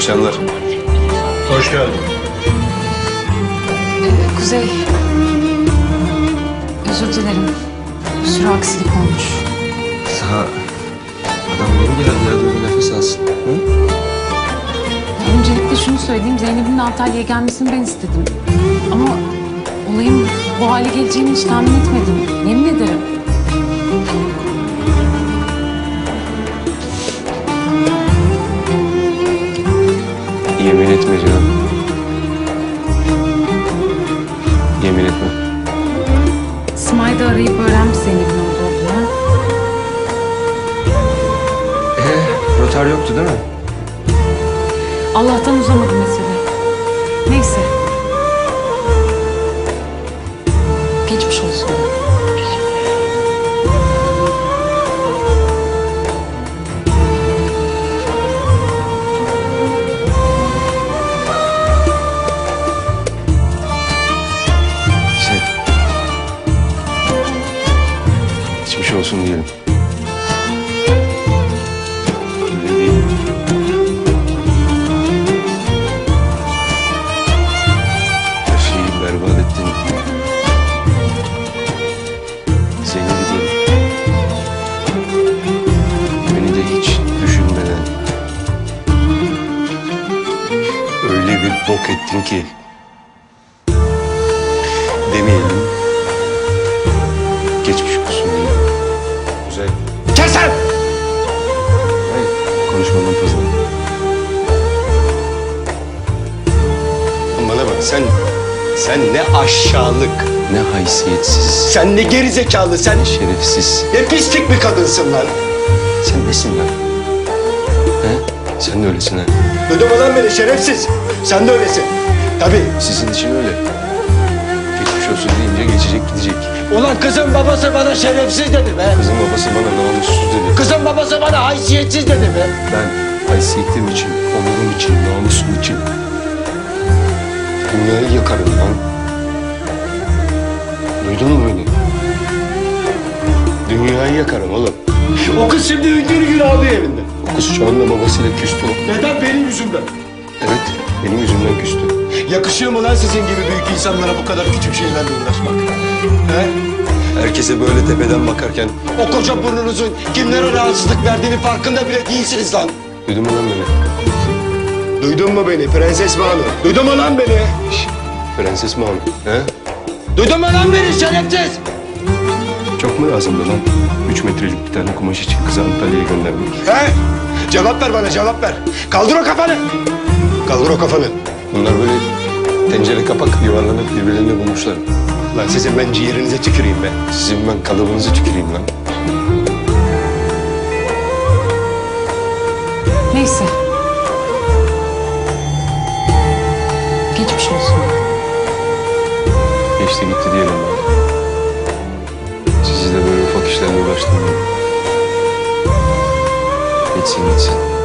akşamlar. Hoş geldin. Ee, Kuzey. Özür dilerim. Bir sürü aksilik olmuş. Daha adam ya dur bir nefes alsın. Hı? Öncelikle şunu söyleyeyim. Zeynep'in Antalya'ya gelmesini ben istedim. Ama olayın bu hale geleceğini hiç tahmin etmedim. Yemin ederim. Etme canım. Yemin etme. Smay da arayıp öğrenmiş Zeynep'in orada olduğunu. Ee, rotar yoktu değil mi? Allah'tan uzamadı mesele. Neyse. Olsun diyelim. Her şeyi berbat ettin. Zeynep'i de beni de hiç düşünmeden öyle bir bok ettin ki sen, sen ne aşağılık, Ne haysiyetsiz, sen ne gerizekalı, sen şerefsiz. ne pislik bir kadınsın lan. Sen nesin lan? He? Sen de öylesin ha. Duydun mu lan beni şerefsiz? Sen de öylesin. Tabii. Sizin için öyle. Geçmiş olsun deyince geçecek gidecek. Ulan kızın babası bana şerefsiz dedi be. Kızın babası bana namussuz dedi. Kızın babası bana haysiyetsiz dedi be. Ben haysiyetim için, onurum için, namusum için dünyayı yakarım lan. Duydun mu beni? Dünyayı yakarım oğlum. O kız şimdi hüngür hüngür ağlıyor evinde. O kız şu anda babasıyla küstü. Neden benim yüzümden? Evet, benim yüzümden küstü. Yakışıyor mu lan sizin gibi büyük insanlara bu kadar küçük şeylerle uğraşmak? He? Herkese böyle tepeden bakarken O koca burnunuzun kimlere rahatsızlık verdiğini farkında bile değilsiniz lan. duydun mu lan beni? Duydun mu beni Prenses Banu? Duydun mu lan beni? Şş, Prenses abi? He? Duydun mu lan beni şerefsiz? Çok mu lazımdı lan? Üç metrelik bir tane kumaş için kızı Antalya'ya göndermek. He? Cevap ver bana cevap ver. Kaldır o kafanı. Kaldır o kafanı. Bunlar böyle tencere kapak yuvarlanıp birbirlerini bulmuşlar. Lan sizin ben ciğerinize tüküreyim be. Sizin ben kalıbınızı tüküreyim lan. Neyse. Geçmiş olsun. Geçti gitti diyelim bari. Sizi de böyle ufak işlerle uğraştırmayın. Geçsin gitsin.